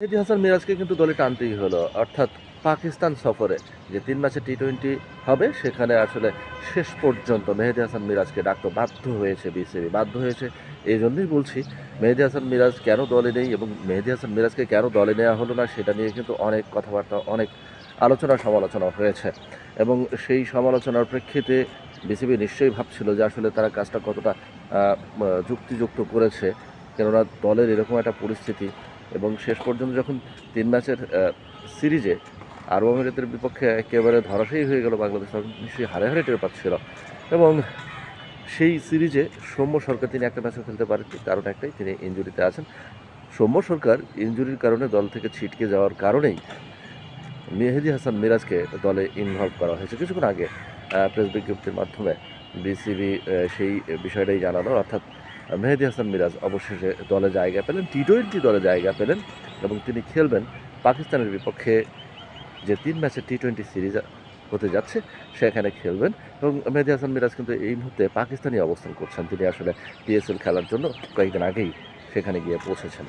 মেহেদি হাসান মিরাজকে কিন্তু দলে টানতেই হলো, অর্থাৎ পাকিস্তান সফরে যে তিন ম্যাচে টি টোয়েন্টি হবে, সেখানে আসলে শেষ পর্যন্ত মেহেদি হাসান মিরাজকে ডাকতে বাধ্য হয়েছে বিসিবি বাধ্য হয়েছে এই জন্যই বলছি, মেহেদি হাসান মিরাজ কেন দলে নেই এবং মেহেদি হাসান মিরাজকে কেন দলে নেওয়া হলো না, সেটা নিয়ে কিন্তু অনেক কথাবার্তা, অনেক আলোচনা সমালোচনা হয়েছে এবং সেই সমালোচনার প্রেক্ষিতে বিসিবি নিশ্চয়ই ভাবছিল যে আসলে তারা কাজটা কতটা যুক্তিযুক্ত করেছে, কেননা দলের এরকম একটা পরিস্থিতি এবং শেষ পর্যন্ত যখন তিন ম্যাচের সিরিজে আরব আমিরাতের বিপক্ষে একেবারে ধরাশায়ী হয়ে গেল বাংলাদেশ নিশ্চয়ই হারে হারে টের পাচ্ছিল। এবং সেই সিরিজে সৌম্য সরকার তিনি একটা ম্যাচও খেলতে পারেননি, কারণ একটাই, তিনি ইঞ্জুরিতে আছেন। সৌম্য সরকার ইঞ্জুরির কারণে দল থেকে ছিটকে যাওয়ার কারণেই মেহেদি হাসান মিরাজকে দলে ইনভলভ করা হয়েছে। কিছুক্ষণ আগে প্রেস বিজ্ঞপ্তির মাধ্যমে বিসিবি সেই বিষয়টাই জানালো, অর্থাৎ মেহেদি হাসান মিরাজ অবশেষে দলে জায়গা পেলেন টি টোয়েন্টি দলে জায়গা পেলেন এবং তিনি খেলবেন পাকিস্তানের বিপক্ষে যে তিন ম্যাচের টি টোয়েন্টি সিরিজ হতে যাচ্ছে, সেখানে খেলবেন। এবং মেহেদি হাসান মিরাজ কিন্তু এই মুহূর্তে পাকিস্তানি অবস্থান করছেন। তিনি আসলে পিএসএল খেলার জন্য কয়েকদিন আগেই সেখানে গিয়ে পৌঁছেছেন।